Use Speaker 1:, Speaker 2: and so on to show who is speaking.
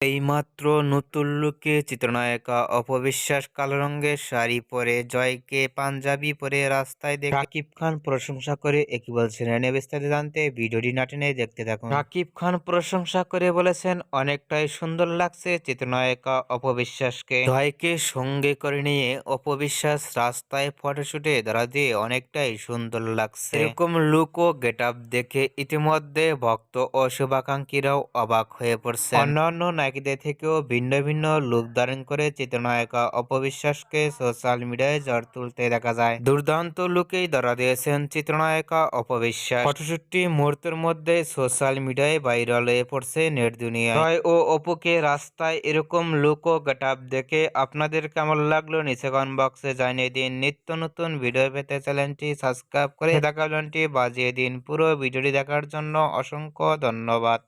Speaker 1: এইমাত্র নতুন লুকে চিত্রনায়িকা অপবিশ্বাস কালো রঙের শাড়ি পরে জয়কে পাঞ্জাবি পরে রাস্তায় দেখে রাকিব খান প্রশংসা করে একই বলছেন। এ বিস্তারিত জানতে ভিডিওটি না টেনে দেখতে থাকুন। রাকিব খান প্রশংসা করে বলেছেন অনেকটাই সুন্দর লাগছে চিত্রনায়িকা অপবিশ্বাসকে। জয়কে সঙ্গে করে নিয়ে অপবিশ্বাস রাস্তায় ফটোশুটে ধরা দিয়ে অনেকটাই সুন্দর লাগছে। এরকম লুক ও গেট আপ দেখে ইতিমধ্যে ভক্ত ও শুভাকাঙ্ক্ষীরাও অবাক হয়ে পড়ছে অন্যান্য নায়িকাদের থেকেও ভিন্ন ভিন্ন লুক ধারণ করে চিত্রনায়িকা অপবিশ্বাসকে সোশ্যাল মিডিয়ায় ঝড় তুলতে দেখা যায়। দুর্দান্ত লুকেই ধরা দিয়েছেন চিত্রনায়িকা অপবিশ্বাস। ফটোশুটটি মুহূর্তের মধ্যে সোশ্যাল মিডিয়ায় ভাইরাল হয়ে পড়ছে নেট দুনিয়ায় জয় ও অপুকে রাস্তায় এরকম লুক ও গেট দেখে আপনাদের কেমন লাগল নিচে কমেন্ট বক্সে জানিয়ে দিন। নিত্য নতুন ভিডিও পেতে চ্যানেলটি সাবস্ক্রাইব করে থাকা বাজিয়ে দিন। পুরো ভিডিওটি দেখার জন্য অসংখ্য ধন্যবাদ।